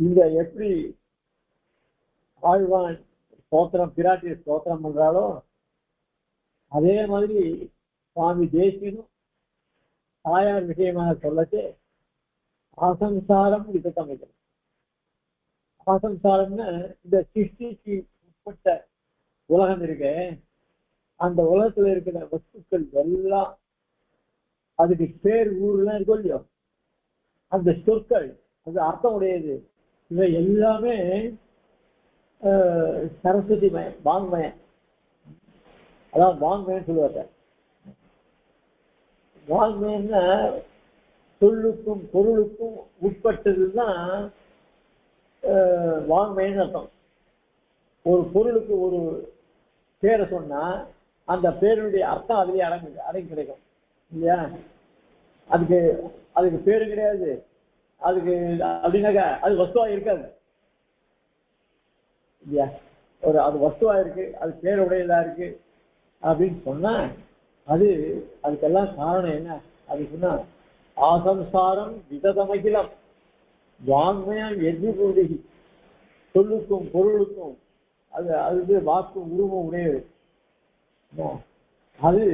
இங்க எப்படி ஆழ்வான் ஸ்தோத்திரம் பிராட்டிய ஸ்தோத்திரம் பண்றாளோ அதே மாதிரி சுவாமி தேசியனும் தாயார் விஷயமாக சொல்லச்சு ஆசம்சாரம் விதத்தமைகள் அசம்சாரம்னு இந்த சிருஷ்டிக்கு உட்பட்ட உலகம் இருக்கு அந்த உலகத்துல இருக்கிற வஸ்துக்கள் எல்லாம் அதுக்கு பேர் ஊர்லாம் இருக்கும் இல்லையோ அந்த சொற்கள் அது அர்த்தம் உடையது இவை எல்லாமே ஆஹ், சரஸ்வதி மயம் வாங்மயம் அதான் வாங்மயம் சொல்லுவாங்க. வாங்மயம்னா சொல்லுக்கும் பொருளுக்கும் உட்பட்டதுதான் ஆஹ், வாங்மயம்னு அர்த்தம். ஒரு பொருளுக்கு ஒரு பேரை சொன்னா அந்த பேருடைய அர்த்தம் அதுலயே அடங்கு அடங்கி கிடைக்கும். இல்லையா? அதுக்கு அதுக்கு பேரு கிடையாது. அதுக்கு அப்படின்னாக்கா அது வஸ்துவா இருக்காது. இல்லையா? ஒரு அது வஸ்துவா இருக்கு அது பேருடையதா இருக்கு. அப்படின்னு சொன்னா அது அதுக்கெல்லாம் காரணம் என்ன? அது சொன்னா ஆசம்சாரம் விததமகிலம் வாங்மயம் எதிர்கூடி சொல்லுக்கும் பொருளுக்கும் அது அது வாக்கு உருவம் உடையது. அது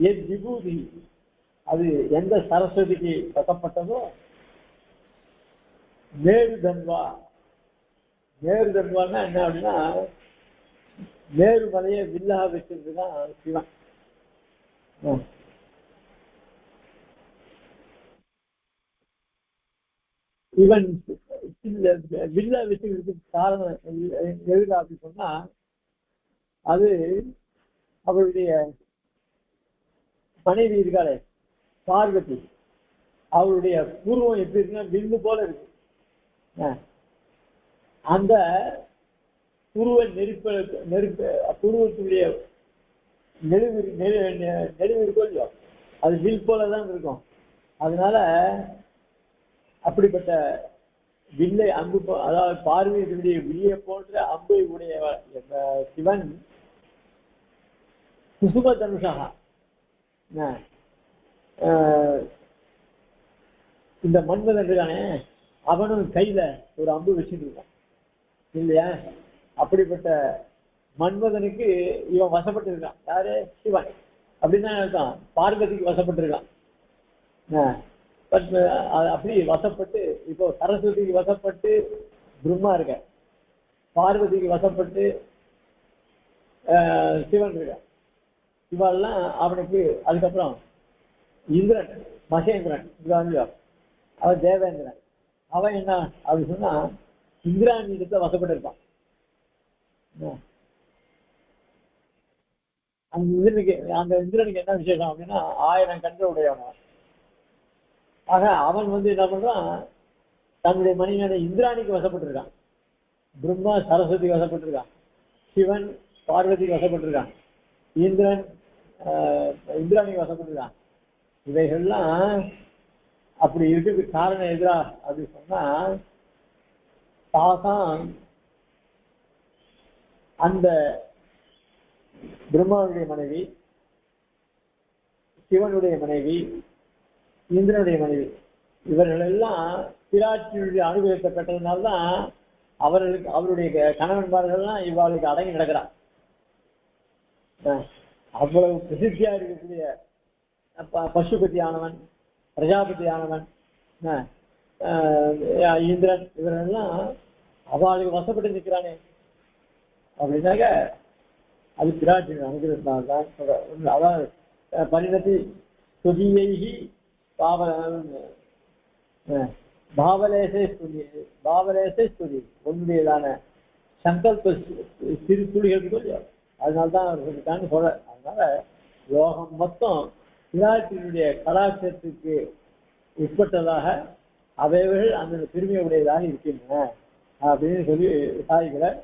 என் விபூதி அது எந்த சரஸ்வதிக்கு கட்டப்பட்டதோ மேரு தன்வா மேரு தன்வான்னா என்ன அப்படின்னா மேரு மலையை வில்லாக வச்சிருந்துதான் சிவன். ஆ. இவன் வில்லா வச்சுக்கிறதுக்கு காரணம் எதுக்கு அப்படி சொன்னா அது அவருடைய மனைவி இருக்காளே பார்வதி. அவருடைய பூர்வம் எப்படி இருக்குன்னா வில்லு போல இருக்கு. அந்த புருவ நெருப்ப நெருப்பு புருவத்துடைய நெருவு நெரு- நெருவு இருக்கும் இல்லையோ? அது வில் போல தான் இருக்கும். அதனால அப்படிப்பட்ட வில்லை அம்பு போ- அதாவது பார்வையினுடைய வில்லியை போன்ற அம்பை உடைய சிவன் குசும தனுஷா ஆஹ், இந்த மன்மதன் இருக்கானே அவனும் கையில ஒரு அம்பு வச்சுட்டு இருக்கான். இல்லையா? அப்படிப்பட்ட மன்மதனுக்கு இவன் வசப்பட்டு இருக்கான் யாரு? சிவன். அப்படின்னு அர்த்தம் பார்வதிக்கு வசப்பட்டு இருக்கான் பட் அப்படி வசப்பட்டு இப்போ சரஸ்வதிக்கு வசப்பட்டு பிரம்மா இருக்க. பார்வதிக்கு வசப்பட்டு ஆஹ், சிவன் இருக்க. இவெல்லாம் அவனுக்கு அதுக்கப்புறம் இந்திரன் மகேந்திரன் இருக்கான் அவன் தேவேந்திரன். அவன் என்ன? அப்படி சொன்னா இந்திராணி இடத்துல வசப்பட்டு இருப்பான் அந்த இந்திரனுக்கு அந்த இந்திரனுக்கு என்ன விசேஷம் அப்படின்னா ஆயிரம் கண்கள் உடையவன். ஆக அவன் வந்து என்ன பண்றான்? தன்னுடைய மணியான இந்திராணிக்கு வசப்பட்டிருக்கான். பிரம்மா சரஸ்வதிக்கு வசப்பட்டிருக்கான். சிவன் பார்வதிக்கு வசப்பட்டிருக்கான். இந்திரன் ஆஹ், இந்திராணிக்கு வசப்பட்டிருக்கான். இவைகள்லாம் அப்படி இருக்கிறதுக்கு காரணம் எதிரா அப்படி சொன்னா தாசான் அந்த பிரம்மாவுடைய மனைவி சிவனுடைய மனைவி இந்திரனுடைய மனைவி இவர்கள் எல்லாம் பிராட்டியுடைய அனுகிரகத்தை பெற்றதுனால்தான் அவர்களுக்கு அவருடைய கணவன்மார்கள்லாம் இவ்வாளுக்கு அடங்கி நடக்கிறான் அவ்வளவு பிரசித்தியா இருக்கக்கூடிய பசுபதி ஆனவன் பிரஜாபதி ஆனவன் இந்திரன் இவரெல்லாம் அவளுக்கு வசப்பட்டு நிற்கிறானே. அப்படின்னாக்க அது பிராட்டின் அனுகிறதுனால தான் சொல்ற- உண்மை. அதாவது அஹ், பரிணதி துதியைகி பாவ பாவலேசை பாவலேசே ஸ்துதி பாவலேசே ஸ்துதி உன்னுடையதான சங்கல்ப சிறு துளிகள் இருக்கும் அதனால தான் அவர் சொல்லிட்டான்னு சொல்ற அதனால யோகம் மொத்தம் பிராட்டினுடைய கலாச்சாரத்துக்கு உட்பட்டதாக அவைகள் அந்த பெருமையுடையதாக இருக்கின்றன அப்படின்னு சொல்லி சாதிக்கிறார்